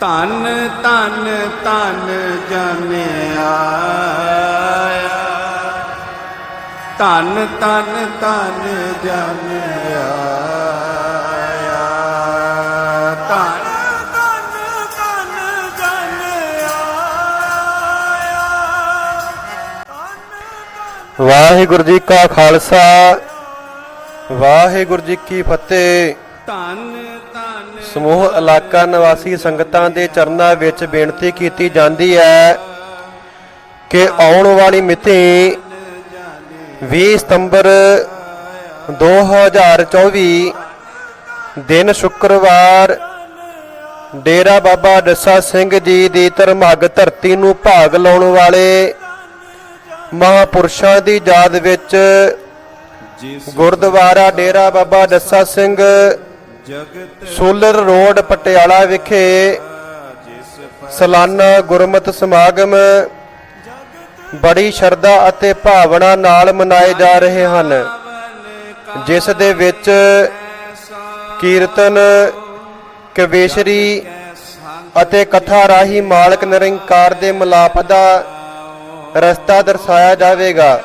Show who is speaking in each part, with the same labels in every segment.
Speaker 1: ਧਨ ਧਨ ਧਨ ਜਾਣਿਆ। ਧਨ ਧਨ ਧਨ ਜਾਣਿਆ। ਧਨ ਧਨ ਧਨ ਜਾਣਿਆ।
Speaker 2: ਵਾਹਿਗੁਰੂ ਜੀ ਕਾ ਖਾਲਸਾ ਵਾਹਿਗੁਰੂ ਜੀ ਕੀ ਫਤਿਹ।
Speaker 1: ਧਨ
Speaker 2: ਸਮੂਹ ਇਲਾਕਾ ਨਿਵਾਸੀ ਸੰਗਤਾਂ ਦੇ ਚਰਨਾਂ ਵਿੱਚ ਬੇਨਤੀ ਕੀਤੀ ਜਾਂਦੀ ਹੈ ਕਿ ਆਉਣ ਵਾਲੀ ਮਿਤੀ 20 ਸਤੰਬਰ 2024 ਦਿਨ ਸ਼ੁੱਕਰਵਾਰ ਡੇਰਾ ਬਾਬਾ ਡੱਸਾ ਸਿੰਘ ਜੀ ਦੀ ਧਰਮੱਗ ਧਰਤੀ ਨੂੰ ਭਾਗ ਲਾਉਣ ਵਾਲੇ ਮਹਾਪੁਰਸ਼ਾਂ ਦੀ ਯਾਦ ਵਿੱਚ ਗੁਰਦੁਆਰਾ ਡੇਰਾ ਬਾਬਾ ਡੱਸਾ ਸਿੰਘ ਸੋਲਰ ਰੋਡ ਪਟਿਆਲਾ ਵਿਖੇ
Speaker 1: ਜਿਸ
Speaker 2: ਸਾਲਾਨਾ ਗੁਰਮਤਿ ਸਮਾਗਮ ਬੜੀ ਸ਼ਰਧਾ ਅਤੇ ਭਾਵਨਾ ਨਾਲ ਮਨਾਏ ਜਾ ਰਹੇ ਹਨ, ਜਿਸ ਦੇ ਵਿੱਚ ਕੀਰਤਨ, ਕਵੇਸ਼ਰੀ ਅਤੇ ਕਥਾ ਰਾਹੀ ਮਾਲਕ ਨਿਰੰਕਾਰ ਦੇ ਮਿਲਾਪ ਦਾ ਰਸਤਾ ਦਰਸਾਇਆ ਜਾਵੇਗਾ।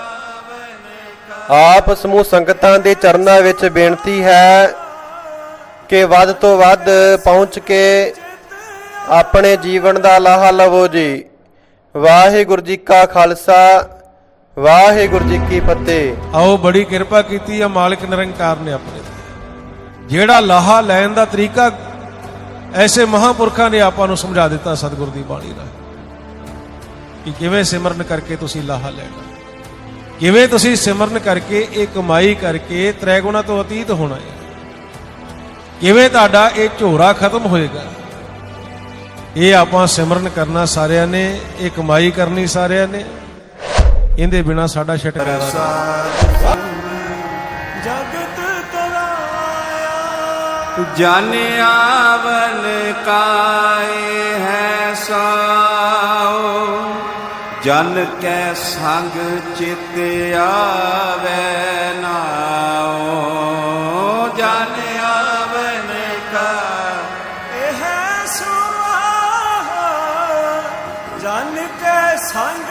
Speaker 2: ਆਪ ਸਮੂਹ ਸੰਗਤਾਂ ਦੇ ਚਰਨਾਂ ਵਿੱਚ ਬੇਨਤੀ ਹੈ ਕਿ ਵੱਧ ਤੋਂ ਵੱਧ ਪਹੁੰਚ ਕੇ ਆਪਣੇ ਜੀਵਨ ਦਾ ਲਾਹਾ ਲਵੋ ਜੀ। ਵਾਹਿਗੁਰੂ ਜੀ ਕਾ ਖਾਲਸਾ, ਵਾਹਿਗੁਰੂ ਜੀ ਕੀ ਫਤਿਹ।
Speaker 3: ਆਓ, ਬੜੀ ਕਿਰਪਾ ਕੀਤੀ ਆ, ਮਾਲਕ ਨਿਰੰਕਾਰ ਨੇ ਆਪਣੇ ਜਿਹੜਾ ਲਾਹਾ ਲੈਣ ਦਾ ਤਰੀਕਾ ਐਸੇ ਮਹਾਪੁਰਖਾਂ ਨੇ ਆਪਾਂ ਨੂੰ ਸਮਝਾ ਦਿੱਤਾ ਸਤਿਗੁਰ ਦੀ ਬਾਣੀ ਨਾਲ। ਕਿ ਕਿਵੇਂ ਸਿਮਰਨ ਕਰਕੇ ਤੁਸੀਂ ਲਾਹਾ ਲੈਣਾ। ਕਿਵੇਂ ਤੁਸੀਂ ਸਿਮਰਨ ਕਰਕੇ ਇਹ ਕਮਾਈ ਕਰਕੇ ਤ੍ਰੈਗੁਣਾ ਤੋਂ ਅਤੀਤ ਹੋਣਾ ਹੈ। ਕਿਵੇਂ ਤੁਹਾਡਾ ਇਹ ਝੋਰਾ ਖਤਮ ਹੋਏਗਾ? ਇਹ ਆਪਾਂ ਸਿਮਰਨ ਕਰਨਾ ਸਾਰਿਆਂ ਨੇ, ਇਹ ਕਮਾਈ ਕਰਨੀ ਸਾਰਿਆਂ ਨੇ। ਇਹਦੇ ਬਿਨਾ ਸਾਡਾ ਛਟਕਾਰਾ
Speaker 1: ਜਗਤ ਤਰਾਇਆ ਜਨ ਆਵਨ ਕਾਏ ਹੈ ਸਾਓ ਜਨ ਕੈ ਸੰਗ ਚਿਤ ਆਵੇ ਨਾਓ ਸੰਗ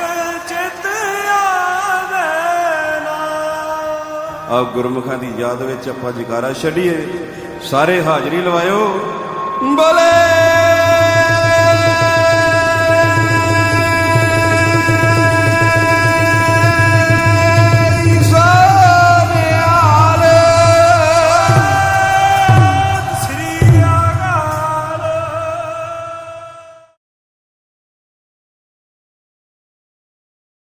Speaker 1: ਚਿਤ ਆਵੇ ਨਾ ਆਪ ਗੁਰਮੁਖਾਂ ਦੀ ਯਾਦ ਵਿੱਚ ਆਪਾਂ ਜਕਾਰਾ ਛੱਡੀਏ। ਸਾਰੇ ਹਾਜ਼ਰੀ ਲਵਾਇਓ। ਬੋਲੇ!